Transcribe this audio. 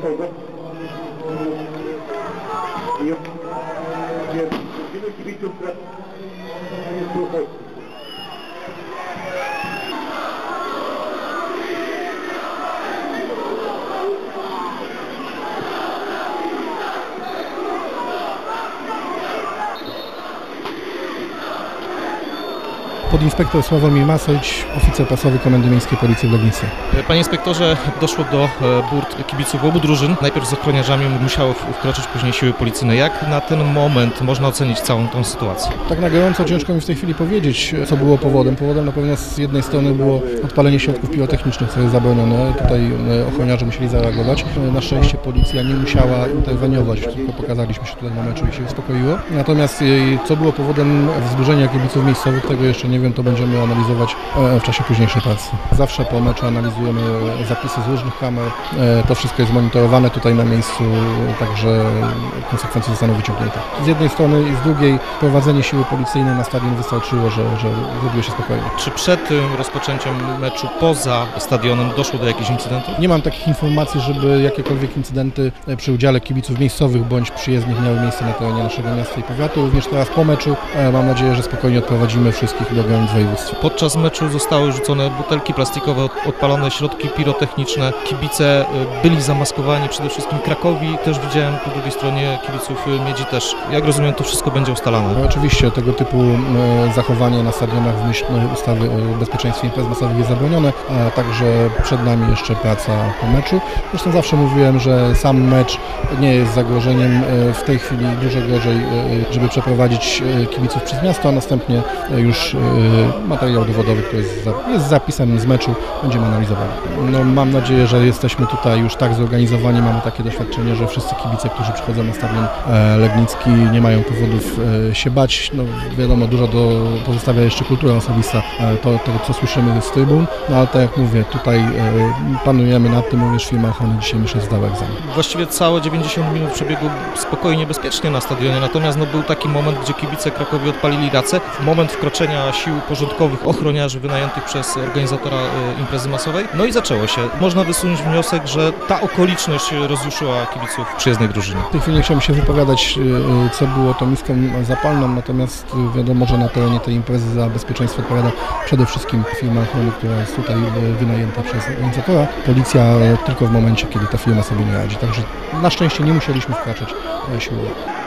いこいこいいよ。いいよ次の響きをくらすはい Podinspektor Sławomir Masowicz, oficer prasowy Komendy Miejskiej Policji w Legnicy. Panie inspektorze, doszło do e, burt kibiców obu drużyn. Najpierw z ochroniarzami musiały wkroczyć później siły policyjne. Jak na ten moment można ocenić całą tą sytuację? Tak na gorąco ciężko mi w tej chwili powiedzieć, co było powodem. Powodem na pewno z jednej strony było odpalenie środków pirotechnicznych, co jest zabronione. Tutaj e, ochroniarze musieli zareagować. E, Na szczęście policja nie musiała interweniować, tylko pokazaliśmy się tutaj na meczu i się uspokoiło. Natomiast e, co było powodem wzburzenia kibiców miejscowych, tego jeszcze nie wiem, to będziemy analizować e, w czasie późniejszej pracy. Zawsze po meczu analizujemy zapisy z różnych kamer. E, To wszystko jest monitorowane tutaj na miejscu, także konsekwencje zostaną wyciągnięte. Z jednej strony i z drugiej prowadzenie siły policyjnej na stadion wystarczyło, że, że zrobiło się spokojnie. Czy przed tym rozpoczęciem meczu poza stadionem doszło do jakichś incydentów? Nie mam takich informacji, żeby jakiekolwiek incydenty e, przy udziale kibiców miejscowych bądź przyjezdnych miały miejsce na terenie naszego miasta i powiatu. Również teraz po meczu e, mam nadzieję, że spokojnie odprowadzimy wszystkich do Podczas meczu zostały rzucone butelki plastikowe, od- odpalone środki pirotechniczne. Kibice y, byli zamaskowani, przede wszystkim Krakowi. Też widziałem po drugiej stronie kibiców y, Miedzi też. Jak rozumiem, to wszystko będzie ustalane. No, Oczywiście tego typu e, zachowanie na stadionach w myśl e, ustawy o bezpieczeństwie imprez masowych jest zabronione, a także przed nami jeszcze praca po meczu. Zresztą zawsze mówiłem, że sam mecz nie jest zagrożeniem. E, W tej chwili dużo gorzej, e, żeby przeprowadzić e, kibiców przez miasto, a następnie e, już e, materiał dowodowy, który jest, za- jest zapisem z meczu, będziemy analizowali. No, mam nadzieję, że jesteśmy tutaj już tak zorganizowani, mamy takie doświadczenie, że wszyscy kibice, którzy przychodzą na stadion e, Legnicki nie mają powodów e, się bać. No, wiadomo, dużo do, pozostawia jeszcze kultura osobista, e, to, to co słyszymy z trybun, no ale tak jak mówię, tutaj panujemy nad tym, również firma ochrony dzisiaj myślę zdała egzamin. Właściwie całe 90 minut przebiegło spokojnie, bezpiecznie na stadionie, natomiast no, był taki moment, gdzie kibice Krakowi odpalili racę. Moment wkroczenia sił porządkowych, ochroniarzy wynajętych przez organizatora e, imprezy masowej. No i zaczęło się. Można wysunąć wniosek, że ta okoliczność rozjuszyła kibiców przyjezdnej drużyny. W tej chwili nie chciałbym się wypowiadać, y, y, co było tą miską zapalną, natomiast wiadomo, że na terenie tej imprezy za bezpieczeństwo odpowiada przede wszystkim firma ochrony, która jest tutaj wynajęta przez organizatora. Policja tylko w momencie, kiedy ta firma sobie nie radzi. Także na szczęście nie musieliśmy wkraczać siłowo.